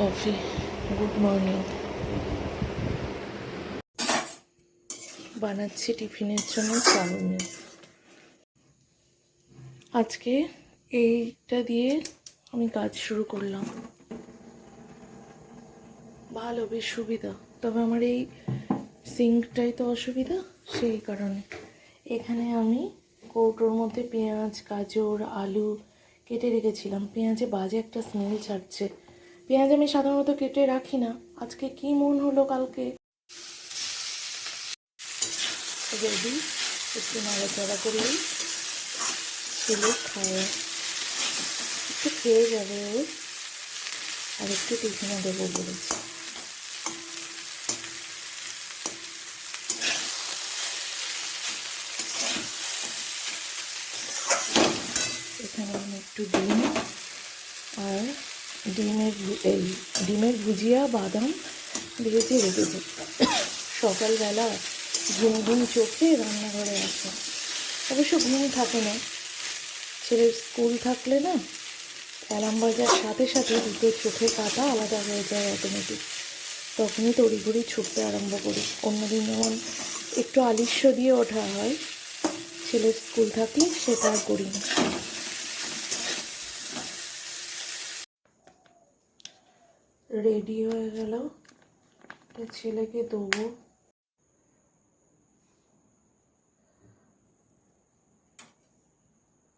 Coffee good morning বানাচ্ছি টিফিনের জন্য চাউমিন। আজকে এইটা দিয়ে আমি কাজ শুরু করলাম। ভালো, বেশ সুবিধা। তবে আমার এই সিঙ্কটাই তো অসুবিধা, সেই কারণে। এখানে আমি কৌটোর মধ্যে পেঁয়াজ, গাজর, আলু কেটে রেখেছিলাম। পেঁয়াজে বাজে একটা স্মেল ছাড়ছে। পেঁয়াজ আমি সাধারণত কেটে রাখি না। আজকে কি মন হলো কালকে? রেডি, একটু নাড়াচাড়া করলেই ছেলে খায়। একটু খেয়ে যাবে ও। আর একটু টিফিনে দেবো বলেছে। এখানে আমি একটু আর ডিমের এই ডিমের ভুজিয়া, বাদাম ভেজে রেখেছি সকালবেলা ঘুম ঘুম চোখে রান্নাঘরে আসা। অবশ্য ঘুম থাকে না। ছেলের স্কুল থাকলে না, অ্যালার্ম বাজার সাথে সাথে দুটো চোখের কাটা আলাদা হয়ে যায় অটোমেটিক তখনই তড়িঘড়ি ছুটতে আরম্ভ করি। অন্যদিন যেমন একটু আলিস্য দিয়ে ওঠা হয়, ছেলের স্কুল থাকলে সেটা করি না। রেডি হয়ে গেল। তো ছেলেকে দেবো।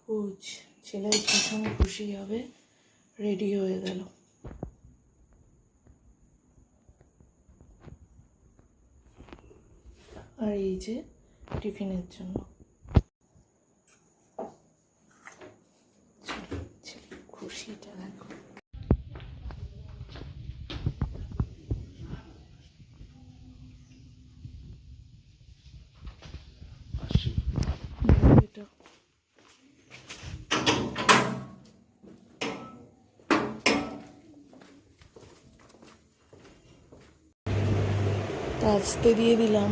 বুঝ ছেলে ভীষণ খুশি হবে রেডি হয়ে গেল। আর এই যে টিফিনের জন্য ছেলে ছেলে খুশিটা দেখো এটা আস্তে দিয়ে দিলাম।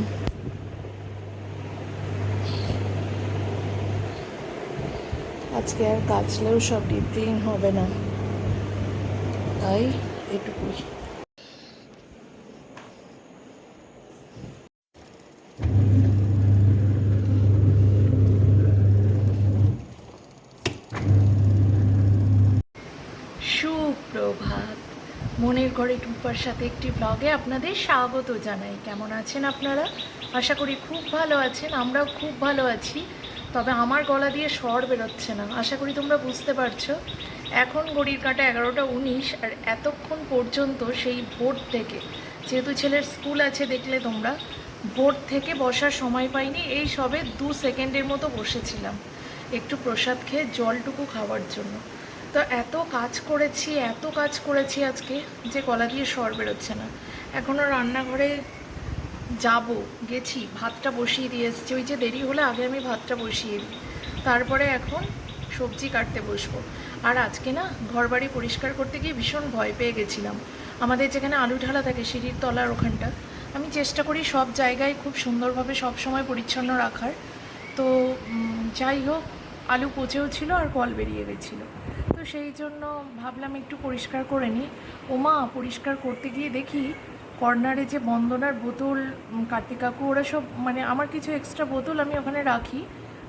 আজকে আর কাচলেও সব ডিপ ক্লিন হবে না। তাই এটুকুই। ঘরে টুম্পার সাথে একটি ব্লগে আপনাদের স্বাগত জানাই। কেমন আছেন আপনারা? আশা করি খুব ভালো আছেন, আমরাও খুব ভালো আছি। তবে আমার গলা দিয়ে স্বর বেরোচ্ছে না, আশা করি তোমরা বুঝতে পারছ। এখন ঘড়ির কাঁটা এগারোটা উনিশ, আর এতক্ষণ পর্যন্ত সেই ভোর থেকে, যেহেতু ছেলের স্কুল আছে দেখলে তোমরা, ভোর থেকে বসার সময় পাইনি, এই সবে দু সেকেন্ডের মতো বসেছিলাম, একটু প্রসাদ খেয়ে জলটুকু খাওয়ার জন্য। তো এত কাজ করেছি, এত কাজ করেছি আজকে যে গলা দিয়ে স্বর বেরোচ্ছে না। এখনও রান্নাঘরে যাব, গেছি, ভাতটা বসিয়ে দিয়ে এসেছি। ওই যে দেরি হলে আগে আমি ভাতটা বসিয়ে দিই। তারপরে এখন সবজি কাটতে বসবো। আর আজকে না, ঘরবাড়ি পরিষ্কার করতে গিয়ে ভীষণ ভয় পেয়ে গেছিলাম। আমাদের যেখানে আলু ঢালা থাকে সিঁড়ির তলার ওখানটা, আমি চেষ্টা করি সব জায়গায় খুব সুন্দরভাবে সব সময় পরিচ্ছন্ন রাখার। তো যাই হোক, আলু পচেও ছিল আর কল বেরিয়ে গেছিল। তো সেই জন্য ভাবলাম একটু পরিষ্কার করে নিই। ওমা, পরিষ্কার করতে গিয়ে দেখি কর্নারে যে বন্দনার বোতল কার্তিক কাকু, ওরা সব মানে আমার কিছু এক্সট্রা বোতল আমি ওখানে রাখি।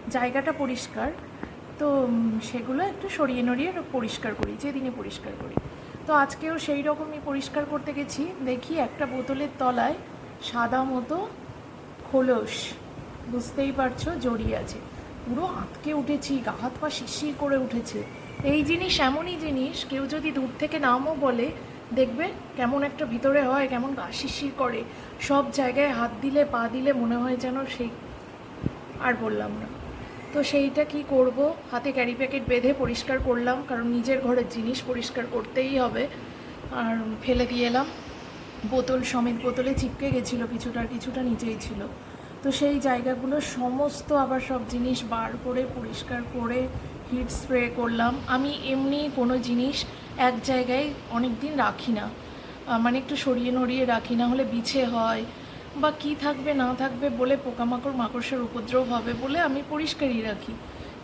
জায়গাটা পরিষ্কার। তো সেগুলো একটু সরিয়ে নড়িয়ে পরিষ্কার করি, যেদিনই পরিষ্কার করি। তো আজকেও সেই রকমই পরিষ্কার করতে গেছি। দেখি একটা বোতলের তলায় সাদা মতো খোলস। বুঝতেই পারছ, জড়িয়ে আছে। পুরো আঁতকে উঠেছি, গা হাত পা শিরশির করে উঠেছে। এই জিনিস এমনই জিনিস, কেউ যদি দূর থেকে নামও বলে, দেখবে কেমন একটা ভিতরে হয়, কেমন গা করে। সব জায়গায় হাত দিলে, পা দিলে মনে হয় যেন সেই, আর বললাম না। তো সেইটা কি করব? হাতে ক্যারি প্যাকেট বেঁধে পরিষ্কার করলাম, কারণ নিজের ঘরের জিনিস পরিষ্কার করতেই হবে। আর ফেলে দিয়ে এলাম। বোতল সমেত বোতলে চিপকে গেছিল কিছুটা কিছুটা নিচেই ছিল। তো সেই জায়গাগুলো সমস্ত আবার সব জিনিস বার করে, পরিষ্কার করে হিট স্প্রে করলাম। আমি এমনি কোনো জিনিস এক জায়গায় অনেক দিন রাখি না। মানে একটু সরিয়ে নড়িয়ে রাখি, না হলে বিছে হয় বা কি থাকবে, না থাকবে বলে পোকামাকড় মাকড়সার উপদ্রব হবে বলে আমি পরিষ্কারই রাখি।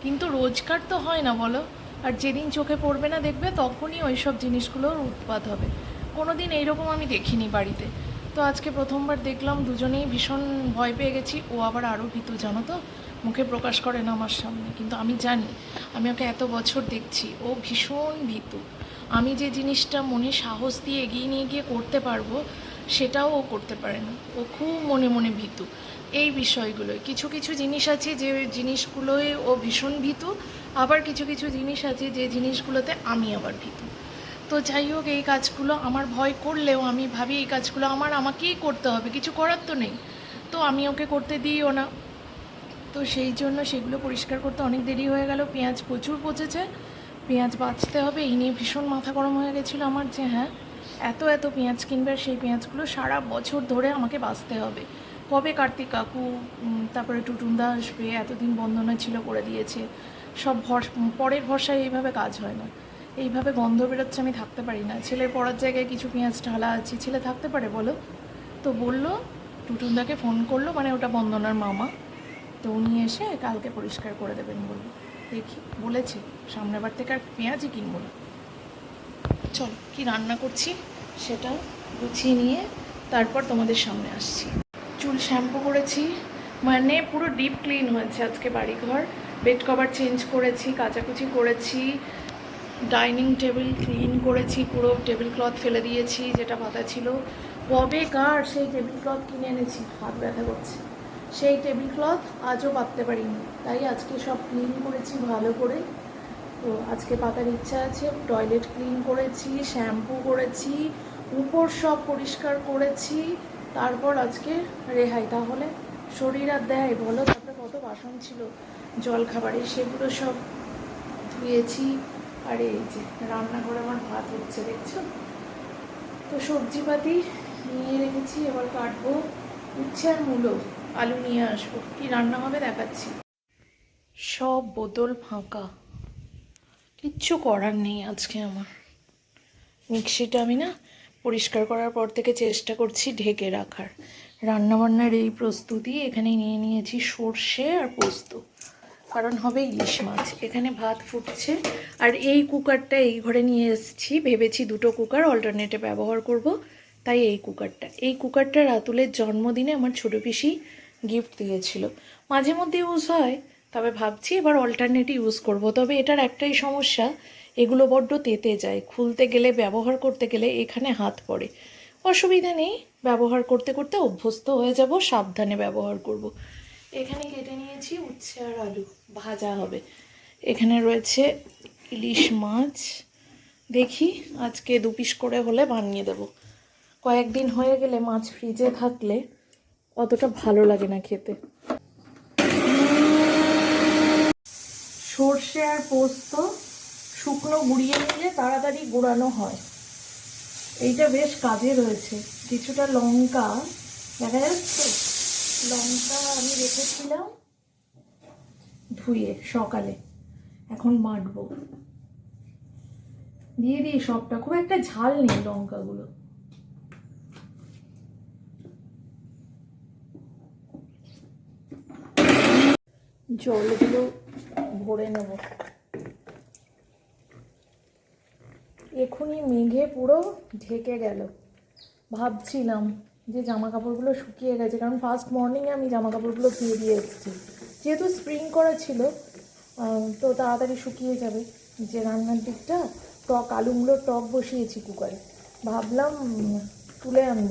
কিন্তু রোজকার তো হয় না বলো। আর যেদিন চোখে পড়বে না দেখবে, তখনই ওই সব জিনিসগুলোর উৎপাত হবে। কোনো দিন এইরকম আমি দেখিনি বাড়িতে। তো আজকে প্রথমবার দেখলাম, দুজনেই ভীষণ ভয় পেয়ে গেছি। ও আবার আরও ভীতু, জানো তো? মুখে প্রকাশ করে না আমার সামনে, কিন্তু আমি জানি, আমি ওকে এত বছর দেখছি, ও ভীষণ ভীতু। আমি যে জিনিসটা মনে সাহস দিয়ে এগিয়ে নিয়ে গিয়ে করতে পারব, সেটাও ও করতে পারে না। ও খুব মনে মনে ভীতু। এই বিষয়গুলোয় কিছু কিছু জিনিস আছে যে জিনিসগুলোয় ও ভীষণ ভীতু, আবার কিছু কিছু জিনিস আছে যে জিনিসগুলোতে আমি আবার ভীতু। তো যাই হোক, এই কাজগুলো আমার ভয় করলেও আমি ভাবি এই কাজগুলো আমার আমাকেই করতে হবে, কিছু করার তো নেই। তো আমি ওকে করতে দিইও না। তো সেই জন্য সেগুলো পরিষ্কার করতে অনেক দেরি হয়ে গেল, পেঁয়াজ প্রচুর পচেছে। পেঁয়াজ বাঁচতে হবে, এই নিয়ে ভীষণ মাথা গরম হয়ে গেছিল আমার যে হ্যাঁ এত এত পেঁয়াজ কিনবে, সেই পেঁয়াজগুলো সারা বছর ধরে আমাকে বাঁচতে হবে। কবে কার্তিক কাকু তারপরে টুটুনদা আসবে, এতদিন বন্ধনা ছিল করে দিয়েছে। সব ভর, পরের ভরসায় এইভাবে কাজ হয় না। এইভাবে গন্ধ বেরোচ্ছে, আমি থাকতে পারি না। ছেলের পড়ার জায়গায় কিছু পেঁয়াজ ঢালা আছে, ছেলে থাকতে পারে বলো? তো বলল, টুটুনদাকে ফোন করল মানে ওটা বন্দনার মামা। তো উনি এসে কালকে পরিষ্কার করে দেবেন বলল। দেখি, বলেছে, সামনের বার থেকে আর পেঁয়াজই কিনবো না। চলো, কি রান্না করছি সেটা গুছিয়ে নিয়ে তারপর তোমাদের সামনে আসছি। চুল শ্যাম্পু করেছি মানে পুরো ডিপ ক্লিন হয়েছে আজকে বাড়িঘর। বেড কভার চেঞ্জ করেছি, কাচাকুচি করেছি ডাইনিং টেবিল ক্লিন করেছি, পুরো টেবিল ক্লথ ফেলে দিয়েছি, যেটা পাতা ছিল। কবে কার সেই টেবিল ক্লথ কিনে এনেছি? হাত ব্যথা করছে। সেই টেবিল ক্লথ আজও পাততে পারিনি। তাই আজকে সব ক্লিন করেছি ভালো করে। তো আজকে পাতার ইচ্ছা আছে, টয়লেট ক্লিন করেছি, শ্যাম্পু করেছি, উপর সব পরিষ্কার করেছি, তারপর আজকে রেহাই। তাহলে শরীর আর দেয়, বলো তারপরে কত বাসন ছিল? জল খাবারে সেগুলো সব ধুয়েছি আর, এই যে রান্নাঘরে আমার ভাত হচ্ছে, দেখছ? তো সবজিপাতি নিয়ে রেখেছি, এবার কাটবো উচ্ছে আর মূলো, আলু নিয়ে আসব। কি রান্না হবে দেখাচ্ছি। সব বোতল ফাঁকা। কিচ্ছু করার নেই আজকে আমার। মিক্সিটা আমি না পরিষ্কার করার পর থেকে চেষ্টা করছি ঢেকে রাখার। রান্নাবান্নার এই প্রস্তুতি এখানে নিয়ে নিয়েছি, সর্ষে আর পোস্ত। কারণ হবে ইলিশ মাছ। এখানে ভাত ফুটছে। আর এই কুকারটা এই ঘরে নিয়ে এসেছি। ভেবেছি দুটো কুকার অল্টারনেটে ব্যবহার করব। তাই এই কুকারটা। এই কুকারটা রাতুলের জন্মদিনে আমার ছোটো পিসি গিফট দিয়েছিল। মাঝে মধ্যে ইউজ হয়, তবে ভাবছি এবার অল্টারনেট ইউজ করব। তবে এটার একটাই সমস্যা, এগুলো বড্ড তেতে যায়। খুলতে গেলে, ব্যবহার করতে গেলে এখানে হাত পড়ে। অসুবিধা নেই। ব্যবহার করতে করতে অভ্যস্ত হয়ে যাব। সাবধানে ব্যবহার করব। এখানে কেটে নিয়েছি উচ্ছে আর আলু। ভাজা হবে। এখানে রয়েছে ইলিশ মাছ। দেখি আজকে দু পিস করে হলে বানিয়ে দেবো। কয়েকদিন হয়ে গেলে মাছ ফ্রিজে থাকলে অতটা ভালো লাগে না খেতে। সর্ষে আর পোস্ত শুকনো গুঁড়িয়ে নিলে তাড়াতাড়ি গুঁড়ানো হয়। এইটা বেশ কাজে রয়েছে। কিছুটা লঙ্কা, দেখা যাচ্ছে? লঙ্কা আমি রেখেছিলাম ধুয়ে সকালে। এখন বাটবো দিয়ে দিই সবটা। খুব একটা ঝাল নেই লঙ্কাগুলো। জলগুলো ভরে নেব। এখনই মেঘে পুরো ঢেকে গেল। ভাবছিলাম যে জামা কাপড়গুলো শুকিয়ে গেছে। কারণ ফার্স্ট মর্নিংয়ে আমি জামা কাপড়গুলো ধুয়ে দিয়ে এসেছি। যেহেতু স্প্রিং করা ছিল তো তাড়াতাড়ি শুকিয়ে যাবে। যে রান্নার দিকটা, টক, আলুগুলো টক বসিয়েছি কুকারে। ভাবলাম তুলে আনব।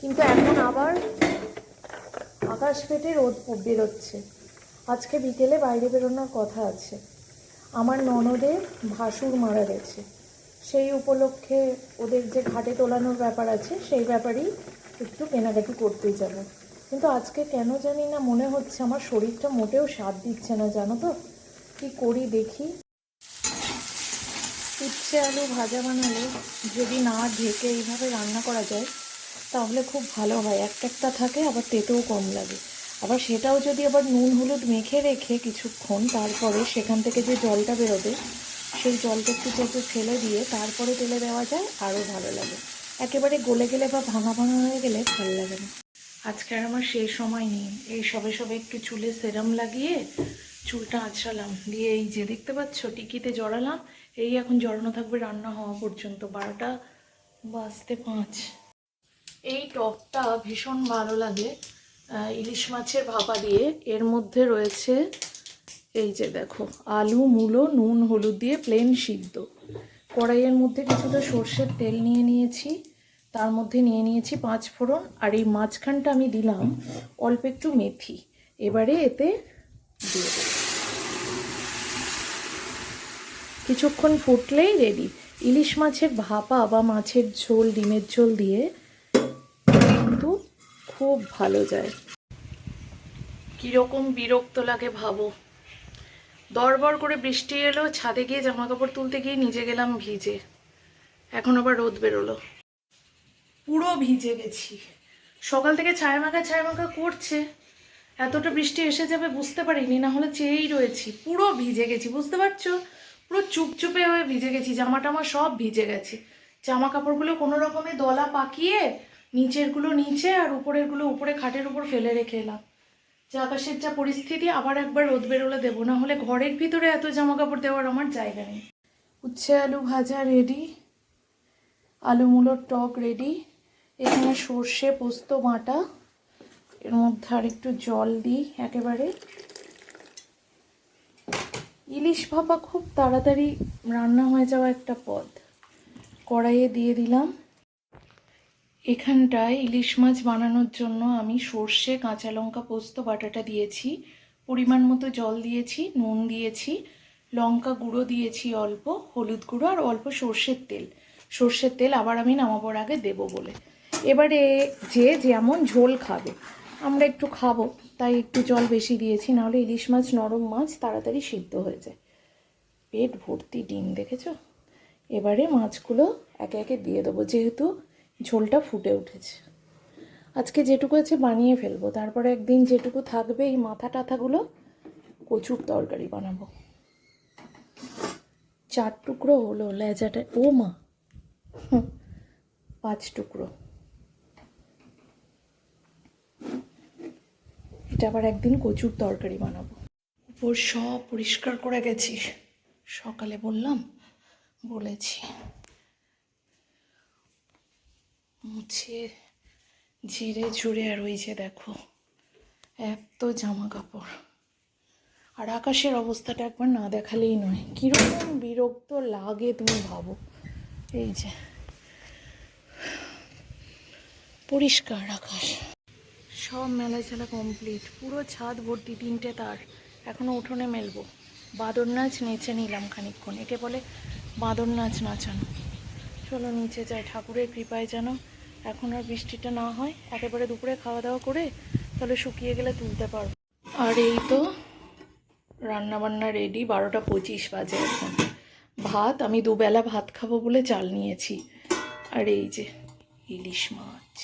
কিন্তু এখন আবার আকাশ ফেটে রোদ বেরোচ্ছে। আজকে বিকেলে বাইরে বেরোনোর কথা আছে। আমার ননদের ভাসুর মারা গেছে। সেই উপলক্ষে ওদের যে ঘাটে তোলানোর ব্যাপার আছে, সেই ব্যাপারেই একটু কেনাকাটি করতে যাব। কিন্তু আজকে কেন জানি না মনে হচ্ছে আমার শরীরটা মোটেও স্বাদ দিচ্ছে না, জানো তো? কি করি দেখি। উচ্ছে আলু ভাজা বানালে যদি না ঢেকে এইভাবে রান্না করা যায়, তাহলে খুব ভালো হয়। একটা একটা থাকে, আবার তেতেও কম লাগে। আবার সেটাও যদি আবার নুন হলুদ মেখে রেখে কিছুক্ষণ, তারপরে সেখান থেকে যে জলটা বেরোবে সেই জলটা একটু চেপে ফেলে দিয়ে তারপরে তেলে দেওয়া যায়, আরও ভালো লাগে। একেবারে গলে গেলে বা ভাঙা ভাঙা হয়ে গেলে ভালো লাগে না। আজকে আর আমার সেই সময় নেই। এই সবে সবে একটু চুলে সেরাম লাগিয়ে চুলটা আঁচড়ালাম। দিয়ে এই যে দেখতে পাচ্ছ, টিকিতে জড়ালাম। এই এখন জড়ানো থাকবে রান্না হওয়া পর্যন্ত, বারোটা বাজতে পাঁচ। এই টকটা ভীষণ ভালো লাগে ইলিশ মাছের ভাপা দিয়ে। এর মধ্যে রয়েছে এই যে দেখো, আলু, মূলো, নুন, হলুদ দিয়ে প্লেন সিদ্ধ। কড়াইয়ের মধ্যে কিছুটা সর্ষের তেল নিয়ে নিয়েছি, তার মধ্যে নিয়ে নিয়েছি পাঁচ ফোড়ন, আর এই মাঝখানটা আমি দিলাম অল্প একটু মেথি। এবারে এতে দিয়ে কিছুক্ষণ ফুটলেই রেডি ইলিশ মাছের ভাপা বা মাছের ঝোল, ডিমের ঝোল দিয়ে কিন্তু খুব ভালো যায়। কীরকম বিরক্ত লাগে ভাবো। দরবর করে বৃষ্টি এলো, ছাদে গিয়ে জামা কাপড় তুলতে গিয়ে নিজে গেলাম ভিজে। এখন আবার রোদ বেরোলো। পুরো ভিজে গেছি। সকাল থেকে ছায়া মাখা ছায়া মাখা করছে। এতটা বৃষ্টি এসে যাবে বুঝতে পারিনি, না হলে চেয়েই রয়েছি। পুরো ভিজে গেছি, বুঝতে পারছ? পুরো চুপচুপে হয়ে ভিজে গেছি জামা টামা সব ভিজে গেছে। জামা কাপড়গুলো কোনো রকমে দলা পাকিয়ে নিচেরগুলো নিচে আর উপরেরগুলো উপরে খাটের উপর ফেলে রেখে এলাম। যে আকাশের যা পরিস্থিতি, আবার একবার রোদ বেরোলে দেবো। না হলে ঘরের ভিতরে এত জামা কাপড় দেওয়ার আমার জায়গা নেই। উচ্ছে আলু ভাজা রেডি আলু মূলোর টক রেডি এখানে সর্ষে, পোস্ত, বাটা, এর মধ্যে আর একটু জল দিই একেবারে। ইলিশ ভাপা খুব তাড়াতাড়ি রান্না হয়ে যাওয়া একটা পদ। কড়াইয়ে দিয়ে দিলাম। এখানটায় ইলিশ মাছ বানানোর জন্য আমি সর্ষে, কাঁচা লঙ্কা পোস্ত, বাটাটা দিয়েছি। পরিমাণ মতো জল দিয়েছি, নুন দিয়েছি, লঙ্কা গুঁড়ো দিয়েছি অল্প, হলুদ গুঁড়ো আর অল্প সর্ষের তেল। সর্ষের তেল আবার আমি নামাবার আগে দেবো বলে। এবারে যে যেমন ঝোল খাবে, আমরা একটু খাব, তাই একটু জল বেশি দিয়েছি, নাহলে ইলিশ মাছ, নরম মাছ তাড়াতাড়ি সিদ্ধ হয়ে যায়। পেট ভর্তি ডিম, দেখেছ? এবারে মাছগুলো একে একে দিয়ে দেবো, যেহেতু ঝোলটা ফুটে উঠেছে। আজকে যেটুকু আছে বানিয়ে ফেলব। তারপরে একদিন যেটুকু থাকবে এই মাথা টাথাগুলো কচুর তরকারি বানাবো। চার টুকরো হলো লেজাটা, ও মা! পাঁচ টুকরো। এটা আবার একদিন কচুর তরকারি বানাবো। উপর সব পরিষ্কার করে গেছি। সকালে বললাম, বলেছি। মুছে ঝিরে ঝুড়ে আর ওই যে দেখো, এত জামা কাপড় আর আকাশের অবস্থাটা একবার না দেখালেই নয়। কীরকম বিরক্ত লাগে তুমি ভাবো। এই যে, পরিষ্কার আকাশ। সব মেলা ছেলা কমপ্লিট পুরো ছাদ ভর্তি, তিনটে তার। এখনও উঠোনে মেলবো। বাদর নাচ নেচে নিলাম খানিকক্ষণ। একে বলে বাঁদর নাচ নাচানো। চলো নিচে যাই। ঠাকুরের কৃপায় যেন এখন আর বৃষ্টিটা না হয়, একেবারে দুপুরে খাওয়া দাওয়া করে তাহলে শুকিয়ে গেলে তুলতে পারব। আর এই তো রান্না বান্না রেডি বারোটা পঁচিশ বাজে এখন। ভাত, আমি দুবেলা ভাত খাব বলে চাল নিয়েছি। আর এই যে ইলিশ মাছ।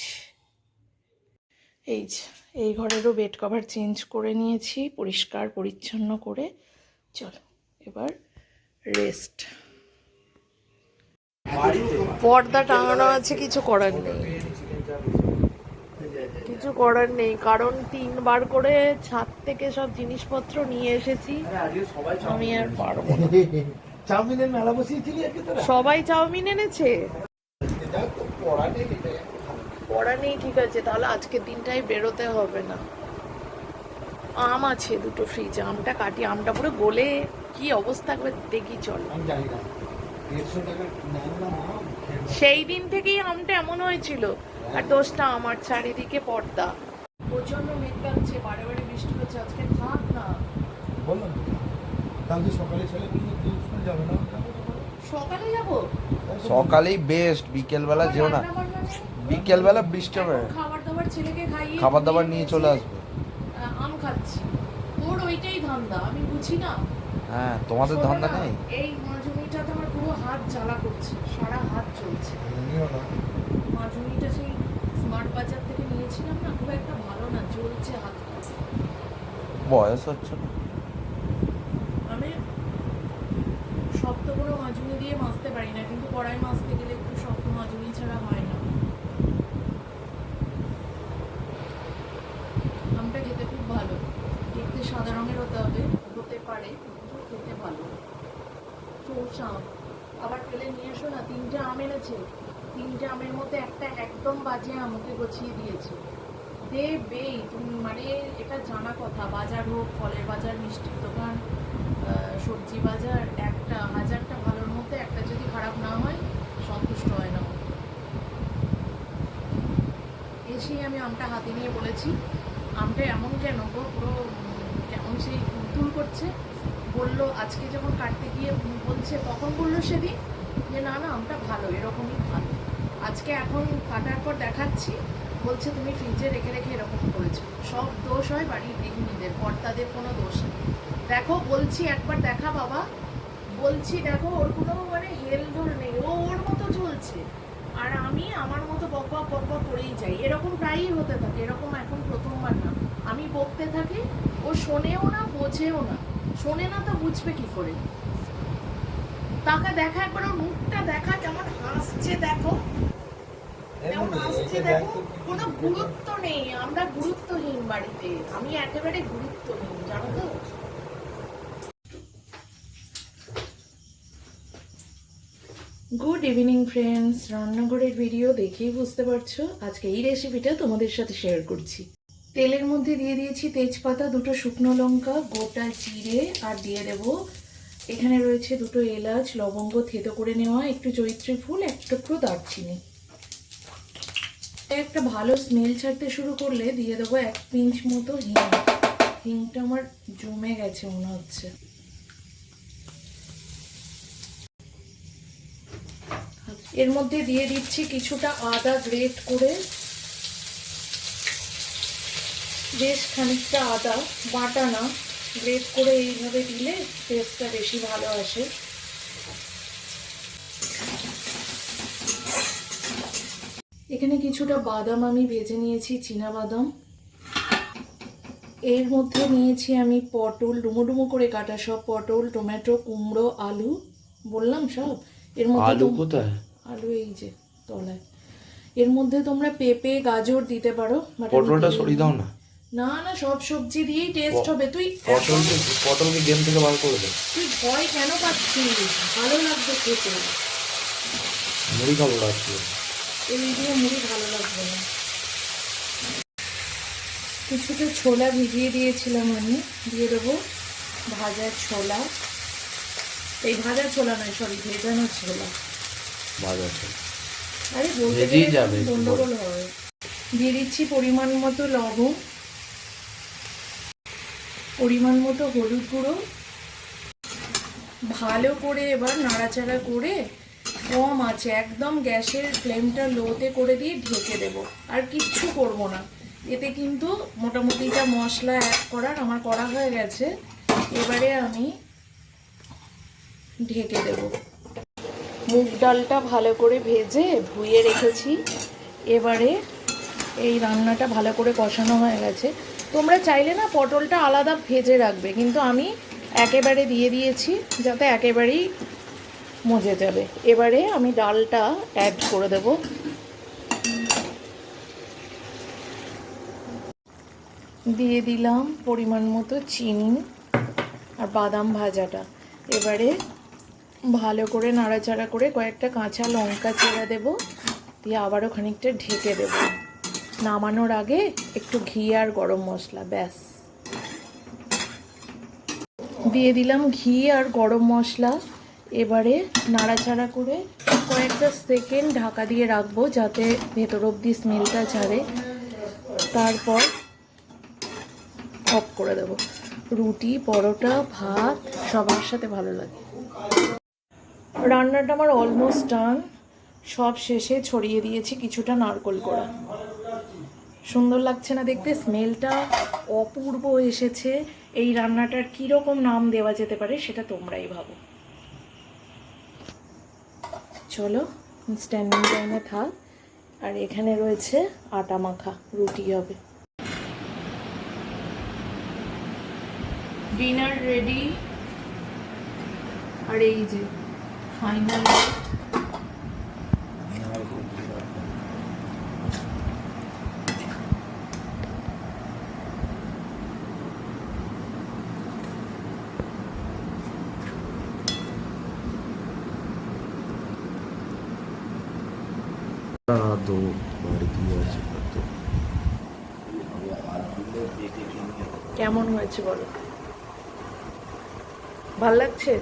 এই যে, এই ঘরেরও বেড কভার চেঞ্জ করে নিয়েছি, পরিষ্কার, পরিচ্ছন্ন করে। চলো, এবার রেস্ট পর্দা টাঙানো আছে কিছু করার নেই। কিছু করার নেই কারণ তিনবার করে ছাদ থেকে সব জিনিসপত্র নিয়ে এসেছি। আমি আর পারব চাউমিনের মেলা বসিয়েছিলি সবাই চাউমিন এনেছে? পড়া নেই ঠিক আছে তাহলে আজকের দিনটাই বেরোতে হবে না। আম আছে দুটো ফ্রিজে আমটা কাটি আমটা পুরো গলে কি অবস্থা একবার দেখি চল। আমি জানি না। সেই দিন থেকেই আমটা এমন হয়েছিল। আর দোষটা আমার চারিদিকে পর্দা। প্রচণ্ড মেঘ লাগছে বারে বারে বৃষ্টি হচ্ছে আজকে থাক না। বললাম কালকে সকালে ছেলে বলল তুই স্কুল যাবে না। সকালে যাব? সকালেই বেস্ট বিকেলবেলা যেও না। বিকেলবেলা বৃষ্টি হবে। খাবার দাবার ছেলেকে খাইয়ে খাবার দাবার নিয়ে চলে আসবে। আম খাচ্ছি। তোর ওইটাই ধান্দা আমি বুঝি না। হ্যাঁ তোমাদের ধান্দা নেই? এই পুরো হাত জ্বালা করছে সারা হাত চলছে। নিও মাজুনিটা সেই স্মার্ট বাজার থেকে নিয়েছিলাম না খুব একটা ভালো না জ্বলছে হাত। বয়স হচ্ছে না। আমি শক্ত কোনো মাজুনি দিয়ে মাজতে পারি না কিন্তু কড়াই মাজতে গেলে একটু শক্ত মাজুনি ছাড়া হয় না আমটা খেতে খুব ভালো দেখতে সাদা রঙের হতে হবে হতে পারে কিন্তু খেতে ভালো চোষ আম আবার পেলে নিয়ে এসো না তিনটে আম এনেছে তিনটে আমের মধ্যে একটা একদম বাজে গছিয়ে দিয়েছে। দেবেই মানে এটা জানা কথা। বাজার হোক, ফলের বাজার, মিষ্টির দোকান সবজি বাজার, একটা, হাজারটা ভালোর মধ্যে একটা যদি খারাপ না হয়, সন্তুষ্ট হয় না। এসেই আমি আমটা হাতে নিয়ে বলেছি। আমটা এমন কেন গো? পুরো কেমন সেই তুল করছে? বলল, আজকে যখন কাটতে গিয়ে বলছে, তখন বলল সেদিন যে, না না, আমটা ভালো, এরকমই ভালো। আজকে এখন কাটার পর দেখাচ্ছি বলছে, তুমি ফ্রিজে রেখে রেখে এরকম করেছ। সব দোষ হয় বাড়ির গৃহিণীদের, কর্তাদের কোনো দোষ নেই। দেখো, বলছি একবার দেখা বাবা। বলছি দেখো, ওর কোনো মানে হেল ধর নেই। ও ওর মতো চলছে। আর আমি আমার মতো বকবা বকবা করেই যাই। এরকম প্রায়ই হতে থাকে, এরকম এখন প্রথমবার না। আমি বকতে থাকি, ও শোনেও না, বোঝেও না। শোনে না তো বুঝবে কি করে? তাকে দেখা একবার, ওর মুখটা দেখা কেমন হাসছে, দেখো। কেমন হাসছে দেখো? কোনো গুরুত্ব নেই। আমরা গুরুত্বহীন বাড়িতে। আমি একেবারে গুরুত্বহীন, জানো তো? গুড ইভিনিং ফ্রেন্ডস রান্নাঘরের ভিডিও দেখেই বুঝতে পারছ, আজকে এই রেসিপিটা তোমাদের সাথে শেয়ার করছি। তেলের মধ্যে দিয়ে দিয়েছি তেজপাতা, দুটো শুকনো লঙ্কা, গোটা জিরে, আর দিয়ে দেব। এখানে রয়েছে দুটো এলাচ, লবঙ্গ থেতো করে নেওয়া, একটু জৈত্রী ফুল, এক টুকরো দারচিনি। একটা ভালো স্মেল ছাড়তে শুরু করলে দিয়ে দেবো এক পিঞ্চ মতো হিং। হিংটা আমার জমে গেছে মনে হচ্ছে। এর মধ্যে দিয়ে দিচ্ছি কিছুটা আদা গ্রেট করে। বেশ খানিকটা আদা, বাটা না। গ্রেট করে এইভাবে দিলে টেস্টটা বেশি ভালো আসে। এখানে কিছুটা বাদাম আমি ভেজে নিয়েছি চীনা বাদাম। এর মধ্যে নিয়েছি আমি পটল ডুমো ডুমো করে কাটা সব পটল টমেটো কুমড়ো আলু বললাম সব। এর মধ্যে আলু কোথায়? আলু এই যে তলায়। এর মধ্যে তোমরা পেঁপে গাজর দিতে পারো পটলটা সরিয়ে দাও না। না না সব সবজি দিয়েই টেস্ট হবে। তুই পটলকে পটলকে গেম থেকে বার করে দে। তুই ভয় কেন পাচ্ছিস? ভালো লাগবে খেতে। মুড়ি খাব রাত্রে এই দিয়ে মুড়ি ভালো লাগবে না। কিছুটা ছোলা ভিজিয়ে দিয়েছিলাম আমি দিয়ে দেবো ভাজা ছোলা। এই ভাজা ছোলা নয় সরি ভেজানো ছোলা। আরে বলতে যাবে গন্ডগোল হয় দিয়ে দিচ্ছি পরিমাণ মতো লবণ পরিমাণ মতো হলুদ গুঁড়ো। ভালো করে এবার নাড়াচাড়া করে কম আছে, একদম গ্যাসের ফ্লেমটা লোতে করে দিয়ে ঢেকে দেব। আর কিচ্ছু করব না। এতে কিন্তু মোটামুটি যা মশলা অ্যাড করার, আমার করা হয়ে গেছে। এবারে আমি ঢেকে দেবো। মুগ ডালটা ভালো করে ভেজে ধুয়ে রেখেছি। এবারে এই রান্নাটা ভালো করে কষানো হয়ে গেছে। তোমরা চাইলে না পটলটা আলাদা ভেজে রাখবে, কিন্তু আমি একেবারে দিয়ে দিয়েছি, যাতে একেবারেই মজে যাবে। এবারে আমি ডালটা অ্যাড করে দেব। দিয়ে দিলাম পরিমাণ মতো চিনি আর বাদাম ভাজাটা। এবারে ভালো করে নাড়াচাড়া করে কয়েকটা কাঁচা লঙ্কা চেরা দেব। দিয়ে আবারও খানিকটা ঢেকে দেব। নামানোর আগে একটু ঘি আর গরম মশলা, ব্যাস। দিয়ে দিলাম ঘি আর গরম মশলা। এবারে নাড়াচাড়া করে কয়েকটা সেকেন্ড ঢাকা দিয়ে রাখব যাতে ভেতর অবধি স্মেলটা ছাড়ে। তারপর অফ করে দেব। রুটি, পরোটা, ভাত সবার সাথে ভালো লাগে। রান্নাটা আমার অলমোস্ট ডান সব শেষে ছড়িয়ে দিয়েছি কিছুটা নারকোল করা সুন্দর লাগছে না দেখতে? স্মেলটা অপূর্ব এসেছে। এই রান্নাটার কীরকম নাম দেওয়া যেতে পারে সেটা তোমরাই ভাবো। চলো স্ট্যান্ডিং টাইমে থাক। আর এখানে রয়েছে আটা মাখা রুটি হবে। ডিনার রেডি আর এই যে ফাইনাল দো বাড়ি দিয়ে আছে তো কেমন হয়েছে বলো? ভালো লাগছে?